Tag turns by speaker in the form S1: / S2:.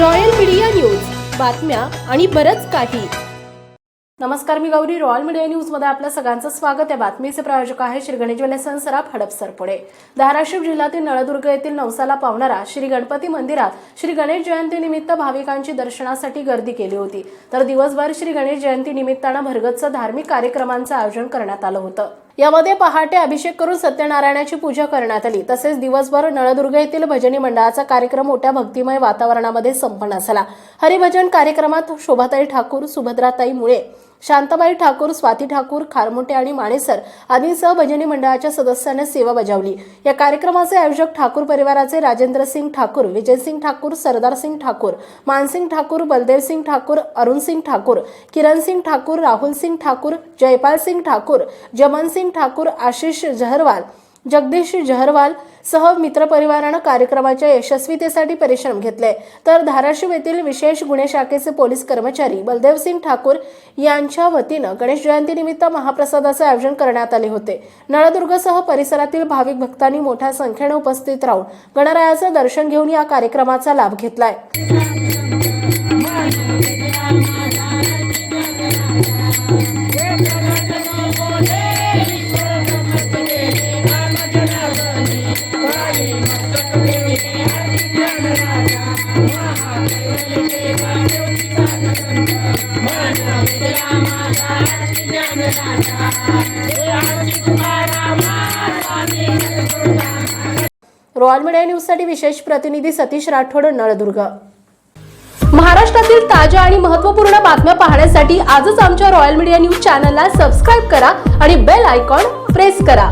S1: Royal media news. बातम्या आणि बरच काही. नमस्कार मी गौरी. रॉयल मीडिया न्यूजमध्ये आपल्या सगळ्यांचं स्वागत. आहे बातमीचे प्रायोजक आहे श्री गणेश ज्वेलर्सन सराफ हडपसर धाराशिव जिल्ह्यातील नळदुर्ग येथील नवसाला पावणारा श्री गणपती मंदिरात श्री गणेश जयंती निमित्त भाविकांची दर्शनासाठी गर्दी केली होती. तर दिवसभर श्री गणेश जयंती निमित्तानं भरगतचं धार्मिक कार्यक्रमांचं आयोजन करण्यात आलं होतं. यामध्ये पहाटे अभिषेक करून सत्यनारायणाची पूजा करण्यात आली. तसेच दिवसभर नळदुर्ग येथील भजनी मंडळाचा कार्यक्रम मोठ्या भक्तिमय वातावरणामध्ये संपन्न झाला. हरिभजन कार्यक्रमात शोभाताई ठाकूर सुभद्राताई मुळे शांताबाई ठाकूर स्वाती ठाकूर खारमुटे आणि माणेसर आदींसह भजनी मंडळाच्या सदस्यांनी सेवा बजावली या कार्यक्रमाचे आयोजक ठाकूर परिवाराचे राजेंद्र सिंग ठाकूर विजयसिंग ठाकूर सरदार सिंग ठाकूर मानसिंग ठाकूर बलदेव सिंग ठाकूर अरुण सिंग ठाकूर किरण सिंग ठाकूर राहुल सिंग ठाकूर जयपाल सिंग ठाकूर जमन सिंग ठाकूर आशिष जहरवाल जगदीश जहरवाल सह मित्रपरिवारानं कार्यक्रमाच्या यशस्वीतेसाठी परिश्रम घेतले. तर धाराशिव येथील विशेष गुन्हे शाखेचे पोलीस कर्मचारी बलदेव सिंग ठाकूर यांच्या वतीनं गणेश जयंतीनिमित्त महाप्रसादाचे आयोजन करण्यात आले होते. नळदुर्गसह परिसरातील भाविक भक्तांनी मोठ्या संख्येने उपस्थित राहून गणरायाचं दर्शन घेऊन या कार्यक्रमाचा लाभ घेतलाय. रॉयल मीडिया न्यूजसाठी विशेष प्रतिनिधी सतीश राठोड नळदुर्ग. महाराष्ट्रातील ताज्या आणि महत्त्वपूर्ण बातम्या पाहण्यासाठी आजच आमच्या रॉयल मीडिया न्यूज चॅनलला सबस्क्राईब करा आणि बेल आयकॉन प्रेस करा.